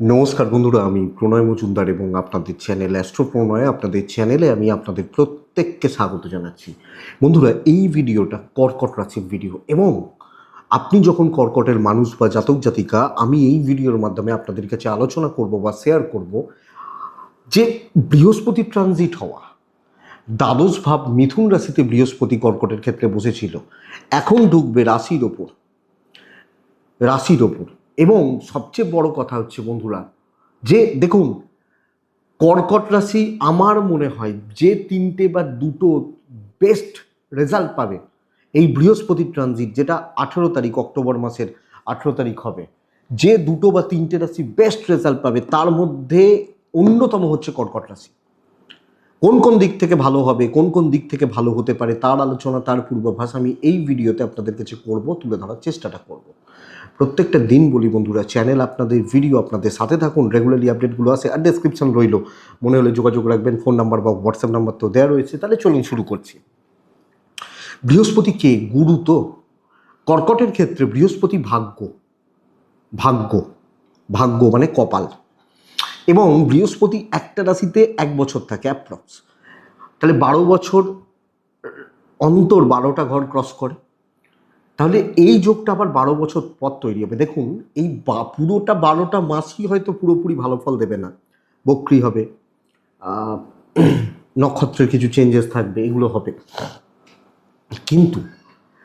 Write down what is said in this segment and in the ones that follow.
নমস্কার বন্ধুরা, আমি প্রণয় মজুমদার এবং আপনাদের চ্যানেল অ্যাস্ট্রো প্রণয় আপনাদের চ্যানেলে আমি আপনাদের প্রত্যেককে স্বাগত জানাচ্ছি। বন্ধুরা, এই ভিডিওটা কর্কট রাশির ভিডিও এবং আপনি যখন কর্কটের মানুষ বা জাতক জাতিকা, আমি এই ভিডিওর মাধ্যমে আপনাদের কাছে আলোচনা করব বা শেয়ার করব যে বৃহস্পতি ট্রানজিট হওয়া, দ্বাদশ ভাব মিথুন রাশিতে বৃহস্পতি কর্কটের ক্ষেত্রে বসেছিল। এখন ঢুকবে রাশির ওপর রাশির ওপর। এবং সবচেয়ে বড় কথা হচ্ছে বন্ধুরা, যে দেখুন, কর্কট রাশি আমার মনে হয় যে তিনটে বা দুটো বেস্ট রেজাল্ট পাবে এই বৃহস্পতি ট্রানজিট যেটা আঠেরো তারিখ, অক্টোবর মাসের আঠেরো তারিখ হবে। যে দুটো বা তিনটে রাশি বেস্ট রেজাল্ট পাবে, তার মধ্যে অন্যতম হচ্ছে কর্কট রাশি। কোন কোন দিক থেকে ভালো হবে, কোন কোন দিক থেকে ভালো হতে পারে, তার আলোচনা, তার পূর্বাভাস আমি এই ভিডিওতে আপনাদের কাছে করব, তুলে ধরার চেষ্টাটা করব। প্রত্যেকটা দিন বলি বন্ধুরা চ্যানেল আপনাদের ভিডিও আপনাদের, সাথে থাকুন রেগুলারলি আপডেটগুলো আছে আর ডেসক্রিপশন রইল। মনে হলে যোগাযোগ রাখবেন ফোন নাম্বার বা হোয়াটসঅ্যাপ নাম্বার তো দেওয়া রয়েছে, তাহলে চলুন শুরু করছি। বৃহস্পতি কে? গুরু তো। কর্কটের ক্ষেত্রে বৃহস্পতি ভাগ্য। ভাগ্য। ভাগ্য মানে কপাল। এবং বৃহস্পতি একটা রাশিতে এক বছর থাকে অ্যাপ্রক্স তাহলে বারো বছর অন্তর বারোটা ঘর ক্রস করে। তাহলে এই যোগটা আবার বারো বছর পর তৈরি হবে। দেখুন, এই বা, পুরোটা বারোটা মাসই হয়তো পুরোপুরি ভালো ফল দেবে না। বক্রি হবে নক্ষত্রের কিছু চেঞ্জেস থাকবে, এগুলো হবে। কিন্তু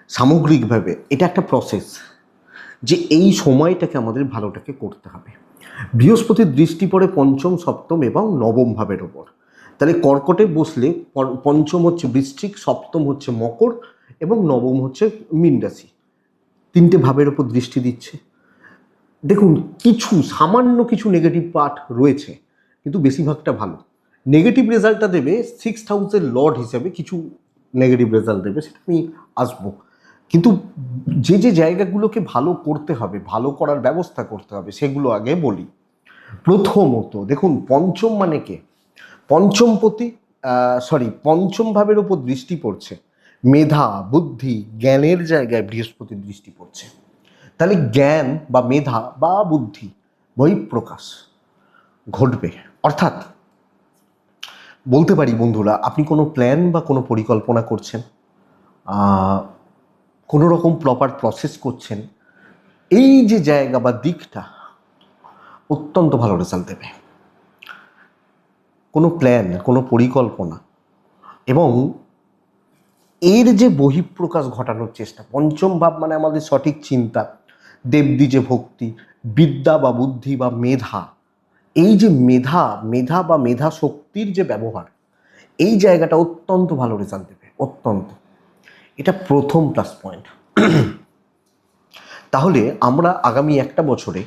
সামগ্রিকভাবে এটা একটা প্রসেস যে এই সময়টাকে আমাদের ভালোটাকে করতে হবে। বৃহস্পতির দৃষ্টি পড়ে পঞ্চম, সপ্তম এবং নবম ভাবের ওপর। তাহলে কর্কটে বসলে পঞ্চম হচ্ছে বৃশ্চিক, সপ্তম হচ্ছে মকর এবং নবম হচ্ছে মীন রাশি। তিনটে ভাবের ওপর দৃষ্টি দিচ্ছে। দেখুন, কিছু, সামান্য কিছু নেগেটিভ পার্ট রয়েছে, কিন্তু বেশিরভাগটা ভালো। নেগেটিভ রেজাল্টটা দেবে সিক্স হাউসের লর্ড হিসাবে, কিছু নেগেটিভ রেজাল্ট দেবে, সেটা আমি আসব। কিন্তু যে যে জায়গাগুলোকে ভালো করতে হবে, ভালো করার ব্যবস্থা করতে হবে, সেগুলো আগে বলি। প্রথমত, দেখুন, পঞ্চম মানে কে? পঞ্চমপতি সরি পঞ্চম ভাবের ওপর দৃষ্টি পড়ছে। মেধা, বুদ্ধি, জ্ঞানের জায়গায় বৃহস্পতির দৃষ্টি পড়ছে। তাহলে জ্ঞান বা মেধা বা বুদ্ধি, বহিঃপ্রকাশ ঘটবে। অর্থাৎ বলতে পারি বন্ধুরা, আপনি কোনো প্ল্যান বা কোনো পরিকল্পনা করছেন কোনো রকম প্রপার প্রসেস করছেন, এই যে জায়গা বা দিকটা অত্যন্ত ভালো রেজাল্ট দেবে। কোনো প্ল্যান কোনো পরিকল্পনা এবং এর যে বহিঃপ্রকাশ ঘটানোর চেষ্টা, পঞ্চম ভাব মানে আমাদের সঠিক চিন্তা, দেবদি যে ভক্তি, বিদ্যা বা বুদ্ধি বা মেধা, এই যে মেধা মেধা বা মেধা শক্তির যে ব্যবহার, এই জায়গাটা অত্যন্ত ভালো রেজাল্ট দেবে, অত্যন্ত। এটা প্রথম প্লাস পয়েন্ট তাহলে আমরা আগামী একটা বছরে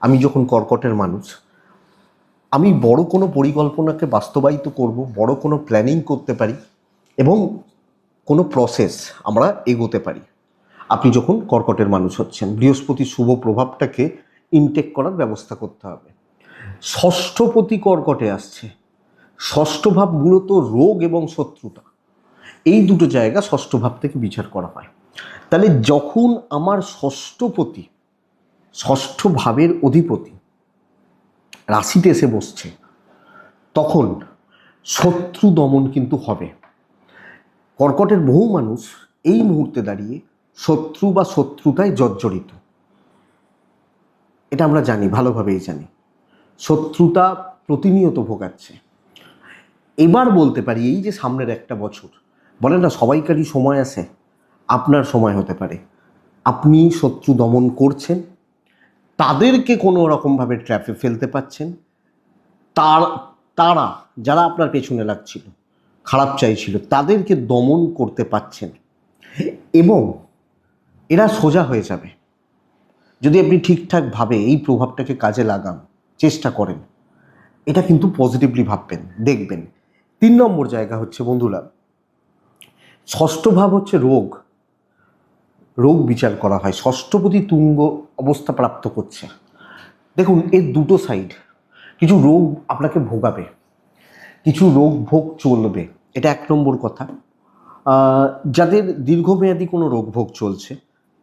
আমি যখন কর্কটের মানুষ, আমি বড় কোনো পরিকল্পনাকে বাস্তবায়িত করব, বড় কোনো প্ল্যানিং করতে পারি এবং কোনো প্রসেস আমরা এগোতে পারি। আপনি যখন কর্কটের মানুষ হচ্ছেন, বৃহস্পতি শুভ প্রভাবটাকে ইনটেক করার ব্যবস্থা করতে হবে। ষষ্ঠপতি কর্কটে আসছে। ষষ্ঠ ভাব মূলত রোগ এবং শত্রুতা। এই দুটো জায়গা ষষ্ঠ ভাব থেকে বিচার করা হয়। তাহলে যখন আমার ষষ্ঠপতি ষষ্ঠ ভাবের অধিপতি রাশিতে এসে বসছে, তখন শত্রু দমন কিন্তু হবে। কর্কটের বহু মানুষ এই মুহূর্তে দাঁড়িয়ে শত্রু বা শত্রুতায় জর্জরিত। এটা আমরা জানি, ভালোভাবেই জানি। শত্রুতা প্রতিনিয়ত ভোগাচ্ছে। এবার বলতে পারি, এই যে সামনের একটা বছর বলে না, সবাইকারই সময় আছে। আপনার সময় হতে পারে। আপনি শত্রু দমন করছেন, তাদেরকে কোনো রকমভাবে ট্র্যাপে ফেলতে পাচ্ছেন তার, তারা, যারা আপনার পেছনে লাগছিল খারাপ চাইছিল, তাদেরকে দমন করতে পারছেন। এবং এরা সোজা হয়ে যাবে। যদি আপনি ঠিকঠাকভাবে এই প্রভাবটাকে কাজে লাগান, চেষ্টা করেন, এটা কিন্তু পজিটিভলি ভাববেন, দেখবেন। তিন নম্বর জায়গা হচ্ছে, বন্ধুরা, ষষ্ঠ ভাব হচ্ছে রোগ। রোগ বিচার করা হয়। ষষ্ঠপতি তুঙ্গ অবস্থা প্রাপ্ত করছে। দেখুন, এর দুটো সাইড কিছু রোগ আপনাকে ভোগাবে, কিছু রোগ ভোগ চলবে। এটা এক নম্বর কথা। যাদের দীর্ঘমেয়াদী কোনো রোগ ভোগ চলছে,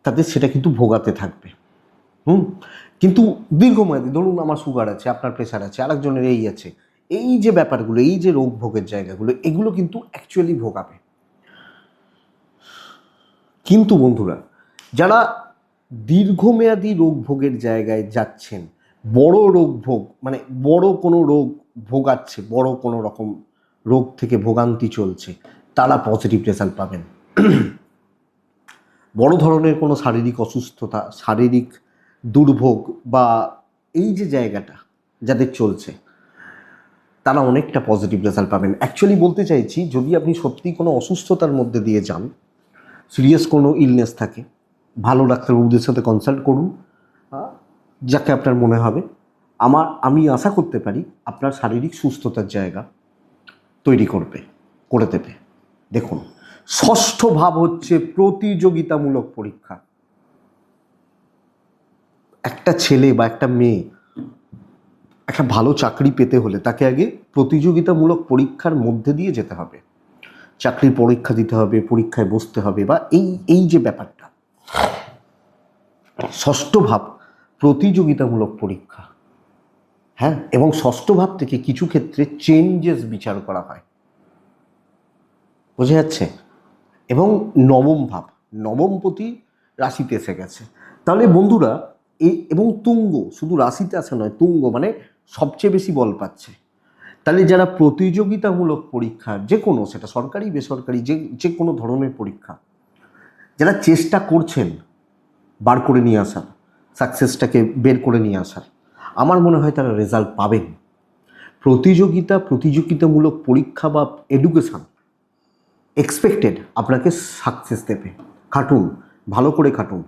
তাদের সেটা কিন্তু ভোগাতে থাকবে। হুম? কিন্তু দীর্ঘমেয়াদী, ধরুন আমার সুগার আছে, আপনার প্রেশার আছে, আরেকজনের এই আছে, এই যে ব্যাপারগুলো, এই যে রোগ ভোগের জায়গাগুলো, এগুলো কিন্তু অ্যাকচুয়ালি ভোগাবে। কিন্তু বন্ধুরা, যারা দীর্ঘমেয়াদী রোগ ভোগের জায়গায় যাচ্ছেন, বড় রোগ ভোগ মানে বড় কোনো রোগ ভোগাচ্ছে, বড় কোনো রকম রোগ থেকে ভোগান্তি চলছে, তারা পজিটিভ রেজাল্ট পাবেন। বড় ধরনের কোনো শারীরিক অসুস্থতা, শারীরিক দুর্ভোগ বা এই যে জায়গাটা যাদের চলছে, তারা অনেকটা পজিটিভ রেজাল্ট পাবেন। অ্যাকচুয়ালি বলতে চাইছি, যদি আপনি সত্যি কোনো অসুস্থতার মধ্যে দিয়ে যান সিরিয়াস কোনো ইলনেস থাকে, ভালো ডাক্তারবাবুদের সাথে কনসাল্ট করুন যাকে আপনার মনে হবে। আমার, আমি আশা করতে পারি আপনার শারীরিক সুস্থতার জায়গা তৈরি করবে, করে দেবে। দেখুন, ষষ্ঠ ভাব হচ্ছে প্রতিযোগিতামূলক পরীক্ষা। একটা ছেলে বা একটা মেয়ে একটা ভালো চাকরি পেতে হলে তাকে আগে প্রতিযোগিতামূলক পরীক্ষার মধ্যে দিয়ে যেতে হবে। চাকরির পরীক্ষা দিতে হবে, পরীক্ষায় বসতে হবে বা এই এই যে ব্যাপারটা। ষষ্ঠ ভাব, প্রতিযোগিতামূলক পরীক্ষা। হ্যাঁ এবং ষষ্ঠ ভাব থেকে কিছু ক্ষেত্রে চেঞ্জেস বিচার করা হয়। বোঝা যাচ্ছে? এবং নবম ভাব নবমপতি রাশিতে এসে গেছে। তাহলে বন্ধুরা, এই এবং তুঙ্গ, শুধু রাশিতে আসে নয়, তুঙ্গ মানে সবচেয়ে বেশি বল পাচ্ছে। তাহলে যারা প্রতিযোগিতামূলক পরীক্ষা, যে কোনো, সেটা সরকারি, বেসরকারি, যে যে কোনো ধরনের পরীক্ষা, যারা চেষ্টা করছেন, বার করে নিয়ে আসার সাকসেসটাকে বের করে নিয়ে আসার আমার মনে হয় তারা রেজাল্ট পাবেন। প্রতিযোগিতা, প্রতিযোগিতামূলক পরীক্ষা বা এডুকেশন এক্সপেক্টেড আপনাকে সাকসেস দেবে। খাটুন, ভালো করে খাটুন।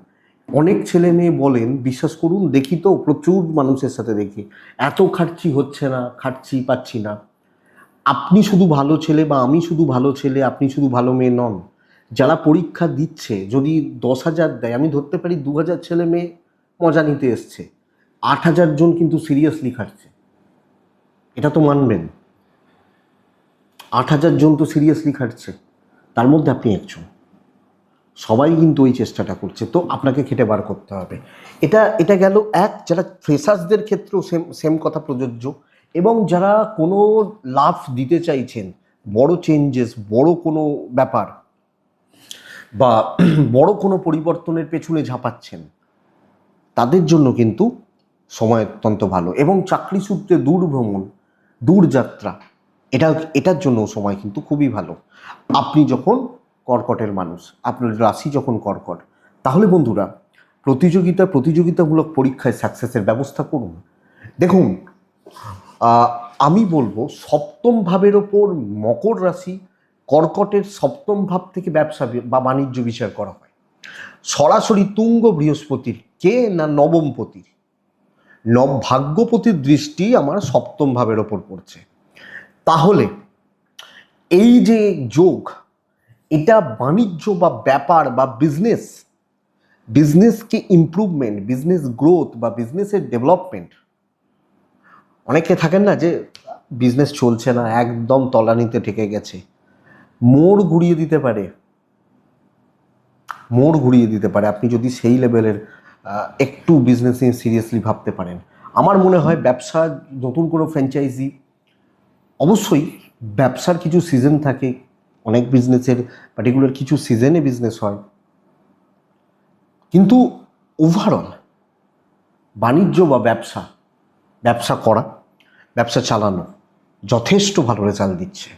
অনেক ছেলে মেয়ে বলেন, বিশ্বাস করুন, দেখি তো, প্রচুর মানুষের সাথে দেখি। এত খাটছি হচ্ছে না, খাটছি পাচ্ছি না। আপনি শুধু ভালো ছেলে বা আমি শুধু ভালো ছেলে, আপনি শুধু ভালো মেয়ে নন। যারা পরীক্ষা দিচ্ছে, যদি দশ হাজার দেয়, আমি ধরতে পারি দু হাজার ছেলে মেয়ে মজা নিতে এসছে। আট হাজার জন কিন্তু সিরিয়াসলি খাটছে। এটা তো মানবেন। আট হাজার জন তো সিরিয়াসলি খাটছে। তার মধ্যে আপনি একজন। সবাই কিন্তু ওই চেষ্টাটা করছে। তো আপনাকে খেটে বার করতে হবে। এটা এটা গেল এক, যারা ফ্রেশার্সদের ক্ষেত্রেও সেম সেম কথা প্রযোজ্য এবং যারা কোনো লাভ দিতে চাইছেন, বড় চেঞ্জেস বড় কোনো ব্যাপার বা বড় কোনো পরিবর্তনের পেছনে ঝাঁপাচ্ছেন, তাদের জন্য কিন্তু সময় অত্যন্ত ভালো এবং চাকরি সূত্রে দূর ভ্রমণ, দূর যাত্রা, এটা, এটার জন্য সময় কিন্তু খুবই ভালো। আপনি যখন কর্কটের মানুষ, আপনার রাশি যখন কর্কট, তাহলে বন্ধুরা, প্রতিযোগিতা, প্রতিযোগিতামূলক পরীক্ষায় সাকসেসের ব্যবস্থা করুন। দেখুন আমি বলব সপ্তম ভাবের ওপর মকর রাশি কর্কটের সপ্তম ভাব থেকে ব্যবসা বা বাণিজ্য বিচার করা হয়। সরাসরি তুঙ্গ বৃহস্পতির, কে না নবমপতির নব ভাগ্যপতির দৃষ্টি আমার সপ্তম ভাবের ওপর পড়ছে। তাহলে এই যে যোগ, এটা বাণিজ্য বা ব্যাপার বা বিজনেস বিজনেসকে ইমপ্রুভমেন্ট বিজনেস গ্রোথ বা বিজনেসের ডেভেলপমেন্ট অনেকে থাকেন না যে বিজনেস চলছে না, একদম তলানিতে ঠেকে গেছে। মোড় ঘুরিয়ে দিতে পারে। মোড় ঘুরিয়ে দিতে পারে। আপনি যদি সেই লেভেলের একটু বিজনেস নিয়ে সিরিয়াসলি ভাবতে পারেন। আমার মনে হয় ব্যবসা, নতুন কোনো ফ্র্যাঞ্চাইজি অবশ্যই ব্যবসার কিছু সিজন থাকে, অনেক বিজনেসের পার্টিকুলার কিছু সিজনে বিজনেস হয়। কিন্তু ওভারঅল বাণিজ্য বা ব্যবসা ব্যবসা করা, ব্যবসা চালানো যথেষ্ট ভালো রেজাল্ট দিচ্ছে।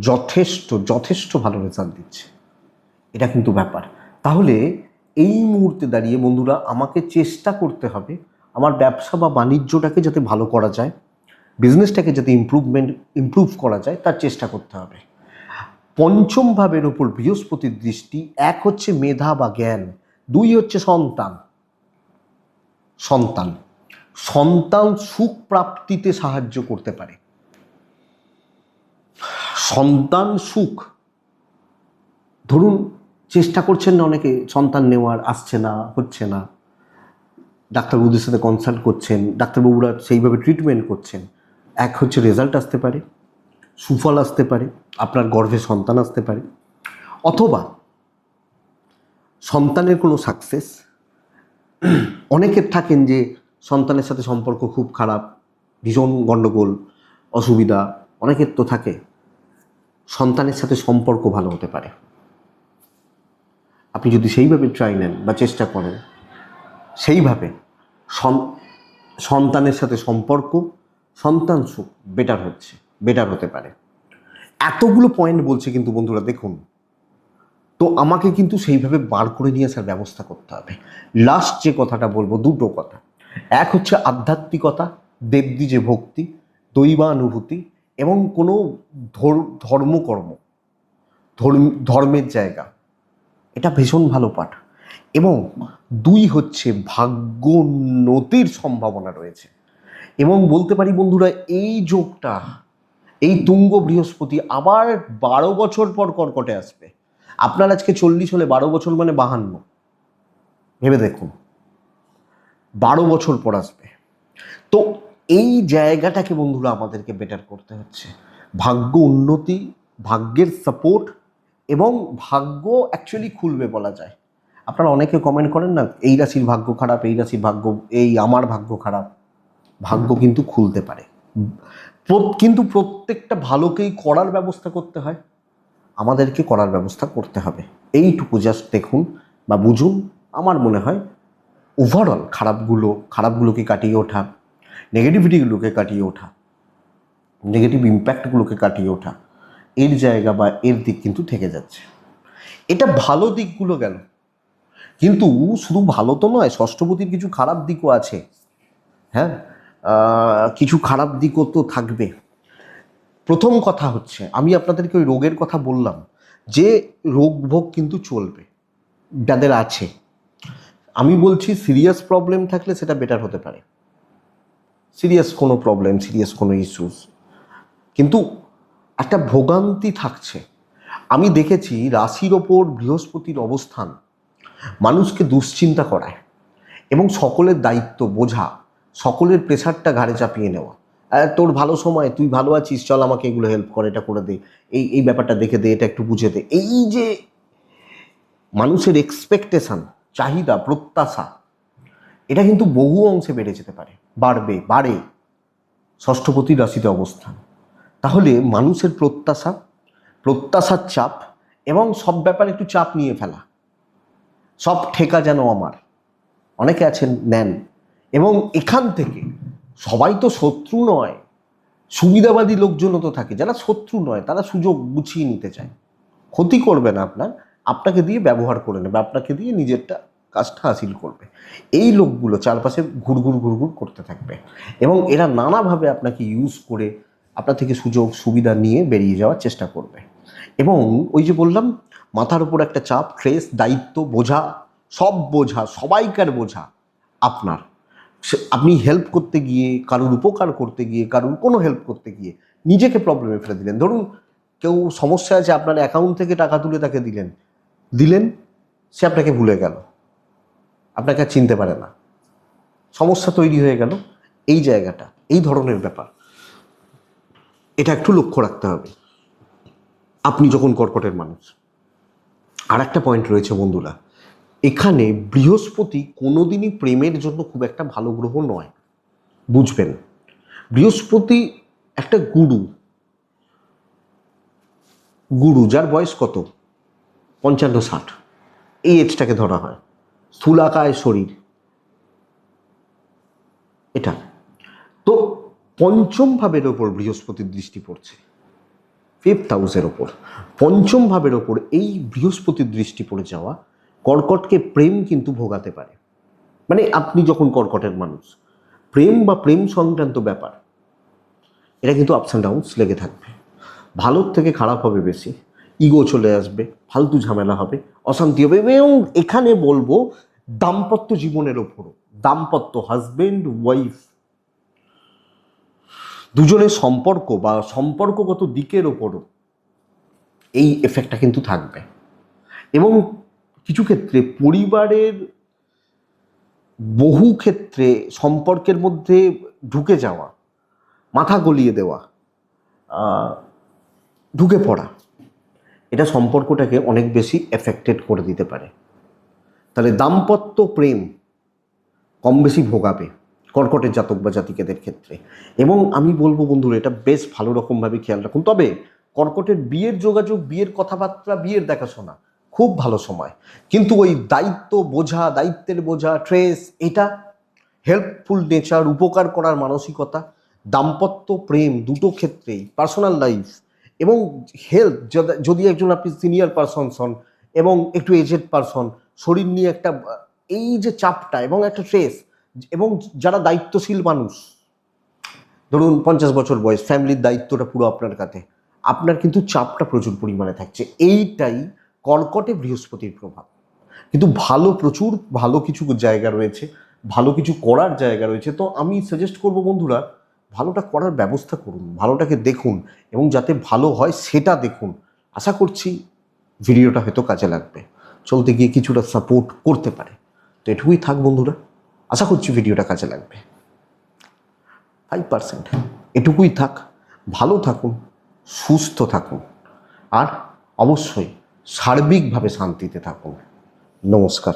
যথেষ্ট যথেষ্ট ভালো রেজাল্ট দিচ্ছে। এটা কিন্তু ব্যাপার। তাহলে এই মুহূর্তে দাঁড়িয়ে বন্ধুরা আমাকে চেষ্টা করতে হবে আমার ব্যবসা বা বাণিজ্যটাকে যাতে ভালো করা যায় বিজনেসটাকে যাতে ইমপ্রুভমেন্ট ইমপ্রুভ করা যায়, তার চেষ্টা করতে হবে। পঞ্চম ভাবের ওপর বৃহস্পতির দৃষ্টি, এক হচ্ছে মেধা বা জ্ঞান, দুই হচ্ছে সন্তান। সন্তান। সন্তান সুখ প্রাপ্তিতে সাহায্য করতে পারে। সন্তান সুখ। ধরুন চেষ্টা করছেন না অনেকে, সন্তান নেওয়ার, আসছে না, হচ্ছে না। ডাক্তারবাবুদের সাথে কনসাল্ট করছেন, ডাক্তারবাবুরা সেইভাবে ট্রিটমেন্ট করছেন। এক হচ্ছে রেজাল্ট আসতে পারে, সুফল আসতে পারে, আপনার গর্ভে সন্তান আসতে পারে। অথবা সন্তানের কোনো সাকসেস অনেকের থাকেন যে সন্তানের সাথে সম্পর্ক খুব খারাপ, ভীষণ গণ্ডগোল অসুবিধা অনেকের তো থাকে। সন্তানের সাথে সম্পর্ক ভালো হতে পারে। আপনি যদি সেইভাবে ট্রাই নেন বা চেষ্টা করেন, সেইভাবে সন- সন্তানের সাথে সম্পর্ক, সন্তান সুখ বেটার হচ্ছে বেটার হতে পারে। এতগুলো পয়েন্ট বলছে কিন্তু বন্ধুরা, দেখুন। তো আমাকে কিন্তু সেইভাবে বার করে নিয়ে আসার ব্যবস্থা করতে হবে। লাস্ট যে কথাটা বলব, দুটো কথা। এক হচ্ছে আধ্যাত্মিকতা, দেবদি যে ভক্তি, দৈবানুভূতি এবং কোনো ধর- ধর্মকর্ম, ধর্ম- ধর্মের জায়গা। এটা ভীষণ ভালো পাঠ। এবং দুই হচ্ছে ভাগ্যোন্নতির সম্ভাবনা রয়েছে। এবং বলতে পারি বন্ধুরা, এই যোগটা, এই তুঙ্গ বৃহস্পতি আবার বারো বছর পর কর্কটে আসবে। আপনার আজকে চল্লিশ হলে বারো বছর মানে বাহান্ন। ভেবে দেখুন। বারো বছর পর আসবে। তো এই জায়গাটাকে বন্ধুরা আমাদেরকে বেটার করতে হচ্ছে। ভাগ্য উন্নতি, ভাগ্যের সাপোর্ট এবং ভাগ্য অ্যাকচুয়ালি খুলবে বলা যায়। আপনারা অনেকে কমেন্ট করেন না, এই রাশির ভাগ্য খারাপ, এই রাশির ভাগ্য, এই আমার ভাগ্য খারাপ। ভাগ্য কিন্তু খুলতে পারে। কিন্তু প্রত্যেকটা ভালোকেই করার ব্যবস্থা করতে হয়। আমাদেরকে করার ব্যবস্থা করতে হবে। এইটুকু জাস্ট দেখুন বা বুঝুন। আমার মনে হয় ওভারঅল খারাপগুলো, খারাপগুলোকে কাটিয়ে ওঠা নেগেটিভিটিগুলোকে কাটিয়ে ওঠা নেগেটিভ ইম্প্যাক্টগুলোকে কাটিয়ে ওঠা এর জায়গা বা এর দিক কিন্তু থেকে যাচ্ছে। এটা ভালো দিকগুলো গেল কিন্তু শুধু ভালো তো নয়, ষষ্ঠপতির কিছু খারাপ দিকও আছে। হ্যাঁ? কিছু খারাপ দিকও তো থাকবে। প্রথম কথা হচ্ছে, আমি আপনাদেরকে ওই রোগের কথা বললাম, যে রোগ ভোগ কিন্তু চলবে, যাদের আছে। আমি বলছি সিরিয়াস প্রবলেম থাকলে সেটা বেটার হতে পারে। সিরিয়াস কোনো প্রবলেম সিরিয়াস কোনো ইস্যুস কিন্তু একটা ভোগান্তি থাকছে। আমি দেখেছি রাশির ওপর বৃহস্পতির অবস্থান মানুষকে দুশ্চিন্তা করায় এবং সকলের দায়িত্ব বোঝা, সকলের প্রেশারটা ঘাড়ে চাপিয়ে নেওয়া। তোর ভালো সময়, তুই ভালো আছিস, চল আমাকে এগুলো হেল্প কর, এটা করে দে, এই এই ব্যাপারটা দেখে দে, এটা একটু বুঝে দে। এই যে মানুষের এক্সপেকটেশন চাহিদা, প্রত্যাশা, এটা কিন্তু বহু অংশে বেড়ে যেতে পারে। বাড়বে, বাড়ে। ষষ্ঠপতি রাশিতে অবস্থান। তাহলে মানুষের প্রত্যাশা, প্রত্যাশার চাপ এবং সব ব্যাপারে একটু চাপ নিয়ে ফেলা। সব ঠেকা যেন আমার। অনেকে আছেন, নেন। এবং এখান থেকে সবাই তো শত্রু নয়। সুবিধাবাদী লোকজনও তো থাকে। যারা শত্রু নয়, তারা সুযোগ গুছিয়ে নিতে চায়। ক্ষতি করবে না আপনার। আপনাকে দিয়ে ব্যবহার করে নেবে। আপনাকে দিয়ে নিজেরটা কাজটা হাসিল করবে। এই লোকগুলো চারপাশে ঘুরঘুর ঘুরঘুর করতে থাকবে। এবং এরা নানাভাবে আপনাকে ইউজ করে আপনার থেকে সুযোগ, সুবিধা নিয়ে বেরিয়ে যাওয়ার চেষ্টা করবে। এবং ওই যে বললাম, মাথার উপর একটা চাপ ট্রেস দায়িত্ব, বোঝা, সব বোঝা, সবাইকার বোঝা আপনার। আপনি হেল্প করতে গিয়ে, কারোর উপকার করতে গিয়ে, কারোর কোনো হেল্প করতে গিয়ে নিজেকে প্রবলেমে ফেলে দিলেন। ধরুন, কেউ সমস্যা আছে, আপনার অ্যাকাউন্ট থেকে টাকা তুলে তাকে দিলেন। দিলেন, সে আপনাকে ভুলে গেল। আপনাকে আর চিনতে পারে না। সমস্যা তৈরি হয়ে গেল। এই জায়গাটা, এই ধরনের ব্যাপার। এটা একটু লক্ষ্য রাখতে হবে। আপনি যখন কর্কটের মানুষ, আর একটা পয়েন্ট রয়েছে বন্ধুরা, এখানে বৃহস্পতি কোনোদিনই প্রেমের জন্য খুব একটা ভালো গ্রহ নয়। বুঝবেন? বৃহস্পতি একটা গুরু। গুরু, যার বয়স কত? পঞ্চান্ন ষাট। এই এজটাকে ধরা হয়। স্থূলাকায় শরীর। এটা। তো পঞ্চম ভাবের ওপর বৃহস্পতির দৃষ্টি পড়ছে। ফিফথ হাউসের ওপর। পঞ্চম ভাবের ওপর এই বৃহস্পতির দৃষ্টি পড়ে যাওয়া কর্কটকে প্রেম কিন্তু ভোগাতে পারে। মানে আপনি যখন কর্কটের মানুষ, প্রেম বা প্রেম সংক্রান্ত ব্যাপার, এটা কিন্তু আপস অ্যান্ড ডাউনস লেগে থাকবে। ভালোর থেকে খারাপ হবে বেশি ইগো চলে আসবে, ফালতু ঝামেলা হবে, অশান্তি হবে এবং এখানে বলব দাম্পত্য জীবনের ওপরও। দাম্পত্য হাজবেন্ড ওয়াইফ দুজনের সম্পর্ক বা সম্পর্কগত দিকের ওপরও এই এফেক্টটা কিন্তু থাকবে। এবং কিছু ক্ষেত্রে পরিবারের বহু ক্ষেত্রে সম্পর্কের মধ্যে ঢুকে যাওয়া, মাথা গলিয়ে দেওয়া ঢুকে পড়া, এটা সম্পর্কটাকে অনেক বেশি এফেক্টেড করে দিতে পারে। তাহলে দাম্পত্য প্রেম কম বেশি ভোগাবে। কর্কটের জাতক বা জাতিকেদের ক্ষেত্রে। এবং আমি বলব বন্ধুরা, এটা বেশ ভালো রকমভাবে খেয়াল রাখুন। তবে কর্কটের বিয়ের যোগাযোগ, বিয়ের কথাবার্তা, বিয়ের দেখাশোনা খুব ভালো সময়। কিন্তু ওই দায়িত্ব বোঝা, দায়িত্বের বোঝা, ট্রেস, এটা হেল্পফুল নেচার উপকার করার মানসিকতা, দাম্পত্য প্রেম দুটো ক্ষেত্রেই পার্সোনাল লাইফ এবং হেলথ যদি একজন আপনি সিনিয়র পারসনস হন এবং একটু এজেড পারসন শরীর নিয়ে একটা, এই যে চাপটা এবং একটা স্ট্রেস এবং যারা দায়িত্বশীল মানুষ, ধরুন পঞ্চাশ বছর বয়স, ফ্যামিলির দায়িত্বটা পুরো আপনার কাছে আপনার কিন্তু চাপটা প্রচুর পরিমাণে থাকছে। এইটাই কর্কটে বৃহস্পতির প্রভাব। কিন্তু ভালো প্রচুর, ভালো কিছু জায়গা রয়েছে, ভালো কিছু করার জায়গা রয়েছে। তো আমি সাজেস্ট করব বন্ধুরা, ভালোটা করার ব্যবস্থা করুন, ভালোটাকে দেখুন এবং যাতে ভালো হয় সেটা দেখুন। আশা করছি ভিডিওটা হয়তো কাজে লাগবে। চলতে গিয়ে কিছুটা সাপোর্ট করতে পারে। তো এটুকুই থাক বন্ধুরা। আশা করছি ভিডিওটা কাজে লাগবে। ফাইভ পার্সেন্ট এটুকুই থাক, ভালো থাকুন, সুস্থ থাকুন, আর অবশ্যই সার্বিকভাবে শান্তিতে থাকুন। নমস্কার।